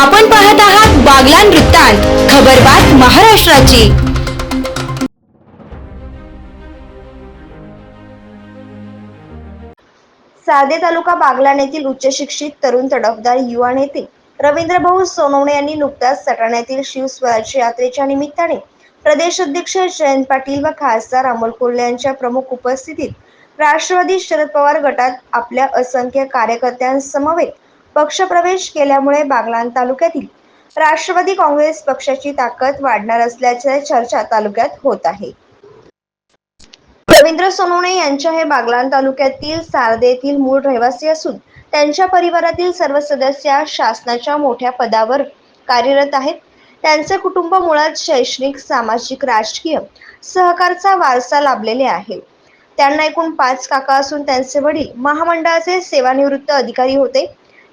आपण पाहत आहात बागलान वृत्तांत खबरबात महाराष्ट्राची. सार्दे तालुका बागलाण येथील उच्च शिक्षित तरुण तडफदार युवा नेते रवींद्र भाऊ सोनवणे यांनी नुकताच सटाण्यातील शिवस्वराज्य यात्रेच्या निमित्ताने प्रदेश अध्यक्ष जयंत पाटील व खासदार अमोल कोल्हे यांच्या प्रमुख उपस्थितीत राष्ट्रवादी शरद पवार गटात आपल्या असंख्य कार्यकर्त्यांसमवेत पक्षप्रवेश केल्यामुळे बागलाण तालुक्यातील राष्ट्रवादी काँग्रेस पक्षाची ताकद वाढणार असल्याच्या चर्चा तालुक्यात होत आहे. रवींद्र सोनवणे यांच्या हे बागलाण तालुक्यातील सारदे येथील मूळ रहिवासी असून त्यांच्या परिवारातील सर्व सदस्य शासनाच्या मोठ्या पदावर कार्यरत आहेत. त्यांचे कुटुंब मुळात शैक्षणिक सामाजिक राजकीय सहकारचा वारसा लाभलेले आहे. त्यांना एकूण पाच काका असून त्यांचे वडील महामंडळाचे सेवानिवृत्त अधिकारी होते.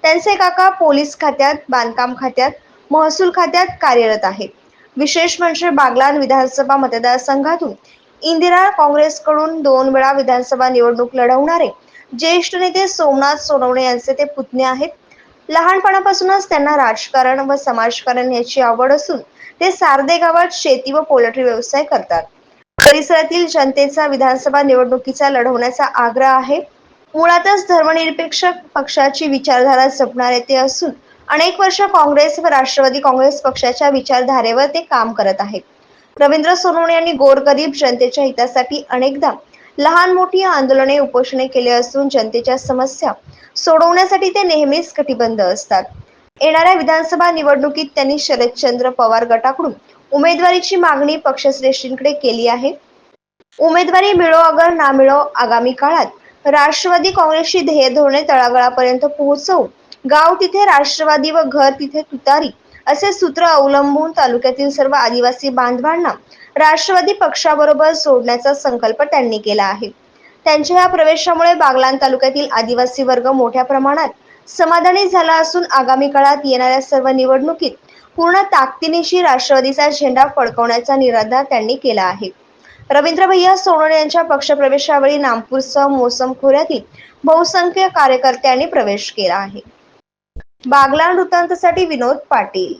त्यांचे काका पोलीस खात्यात बांधकाम खात्यात महसूल खात्यात कार्यरत आहेत. विशेष म्हणजे बागलाण विधानसभा मतदारसंघातून इंदिरा काँग्रेसकडून दोन वेळा विधानसभा निवडणूक लढवणारे ज्येष्ठ नेते सोमनाथ सोनवणे यांचे ते पुतणे आहेत. लहानपणापासूनच त्यांना राजकारण व समाजकारण याची आवड असून ते सारदे गावात शेती व पोल्ट्री व्यवसाय करतात. परिसरातील जनतेचा विधानसभा निवडणुकीचा लढवण्याचा आग्रह आहे. मुळातच धर्मनिरपेक्ष पक्षाची विचारधारा जपणारे ते असून अनेक वर्ष काँग्रेस व राष्ट्रवादी काँग्रेस पक्षाच्या विचारधारेवर ते काम करत आहेत. रवींद्र सोनवणे यांनी गोरगरीब जनतेच्या हितासाठी अनेकदा लहान मोठी आंदोलने उपोषणे केले असून जनतेच्या समस्या सोडवण्यासाठी ते नेहमीच कटिबंध असतात. येणाऱ्या विधानसभा निवडणुकीत त्यांनी शरदचंद्र पवार गटाकडून उमेदवारीची मागणी पक्षश्रेष्ठींकडे केली आहे. उमेदवारी मिळो अगर ना मिळो आगामी काळात राष्ट्रवादी काँग्रेसची ध्येय धोरणे तळागाळापर्यंत पोहोचवू गाव तिथे राष्ट्रवादी व घर तिथे तुतारी असे सूत्र अवलंबून तालुक्यातील सर्व आदिवासी बांधवांना राष्ट्रवादी पक्षाबरोबर सोडण्याचा संकल्प त्यांनी केला आहे. त्यांच्या या प्रवेशामुळे बागलान तालुक्यातील आदिवासी वर्ग मोठ्या प्रमाणात समाधानी झाला असून आगामी काळात येणाऱ्या सर्व निवडणुकीत पूर्ण ताकदीनिशी राष्ट्रवादीचा झेंडा फडकवण्याचा निराधार त्यांनी केला आहे. रवींद्र भैया सोनवणे यांच्या पक्षप्रवेशावेळी नागपूरसह मोसम खोऱ्यातील बहुसंख्य कार्यकर्त्यांनी प्रवेश केला आहे. बागलाण वृत्तांतसाठी विनोद पाटील.